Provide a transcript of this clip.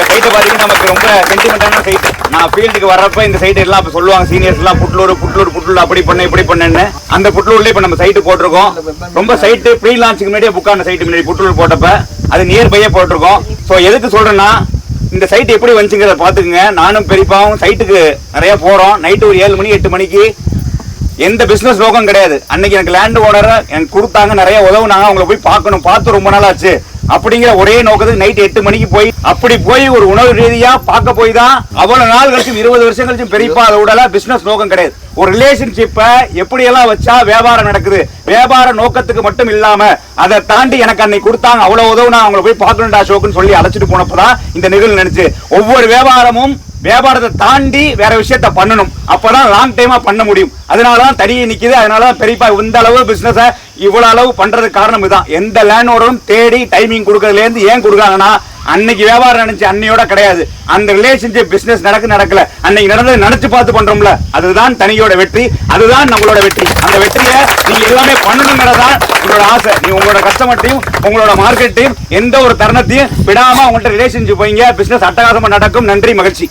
இந்த சைட்டை பார்த்தீங்கன்னா நமக்கு ரொம்ப சென்டிமெண்டான சைட் நான் ஃபீல்டுக்கு வர்றப்ப இந்த சைட் எல்லாம் அப்போ சொல்லுவாங்க சீனியர்ஸ் எல்லாம் புட்லூர் புட்லூர் புட்லூர் அப்படி பண்ண இப்படி பண்ணுன்னு. அந்த புட்லூர்லேயே இப்போ நம்ம சைட்டு போட்டிருக்கோம். ரொம்ப சைட்டு ப்ரீ லான்ச்சுக்கு முன்னாடியே புக் ஆன சைட்டு முன்னாடி புட்லூர் போட்டப்ப அது நியர் பையே போட்டிருக்கோம். ஸோ எதுக்கு சொல்கிறேன்னா இந்த சைட் எப்படி வந்துச்சுங்கிறத பார்த்துக்குங்க நானும் பெரியப்பாவும் சைட்டுக்கு நிறைய போகிறோம் நைட்டு ஒரு ஏழு மணி எட்டு மணிக்கு. எந்த பிஸ்னஸ் நோக்கம் கிடையாது. அன்னைக்கு எனக்கு லேண்ட் ஓனரை எனக்கு கொடுத்தாங்க நிறைய உதவுனாங்க. அவங்கள போய் பார்க்கணும். பார்த்து ரொம்ப நாள் ஆச்சு. அப்படிங்கிற ஒரே நோக்கத்துக்கு நைட் எட்டு மணிக்கு போய் அப்படி போய் ஒரு உணவு ரீதியா பார்க்க போய் தான் அவ்வளவு நாள் கழிச்சும் இருபது வருஷம் கழிச்சும் பெரியப்பா அதை விடல பிசினஸ் நோக்கம் கிடையாது. ஒரு ரிலேஷன்ஷிப்பை எப்படியெல்லாம் வச்சா வியாபாரம் நடக்குது? வியாபார நோக்கத்துக்கு மட்டும் இல்லாம அதை தாண்டி எனக்கு அன்னைக்கு கொடுத்தாங்க அவ்வளவு உதவு நான் அவங்களை போய் பார்க்கணும்டா ஷோக்குன்னு சொல்லி அழைச்சிட்டு போனப்பதான் இந்த நிகழ்வு நினைச்சு ஒவ்வொரு வியாபாரமும் வியாபாரத்தை தாண்டி வேற விஷயத்த பண்ணணும். அப்பதான் லாங் டைமா பண்ண முடியும். அதனாலதான் தடியை நிக்குது. அதனாலதான் பெரியப்பா இந்த அளவு பிசினஸ இவ்வளவு அளவு பண்றதுக்கு காரணம் இதுதான். எந்த லேண்ட் ஓனரும் தேடி டைமிங் கொடுக்கறதுல இருந்து ஏன் கொடுக்காங்கன்னா அன்னைக்கு வியாபாரம் நினைச்சு அன்னையோட கிடையாது. அந்த ரிலேஷன்ஷிப் பிசினஸ் நடக்கு நடக்கல. அன்னைக்கு நடந்தது நினைச்சு பார்த்து பண்றோம்ல. அதுதான் தனியோட வெற்றி. அதுதான் நம்மளோட வெற்றி. அந்த வெற்றியை நீங்க எல்லாமே பண்ணணுங்கிறதான் உங்களோட ஆசை. நீ உங்களோட கஸ்டமர்ட்டையும் உங்களோட மார்க்கெட்டையும் எந்த ஒரு தருணத்தையும் விடாம உங்கள்ட்ட ரிலேஷன்ஷிப் வைங்க. பிசினஸ் அட்டகாசமா நடக்கும். நன்றி மகிழ்ச்சி.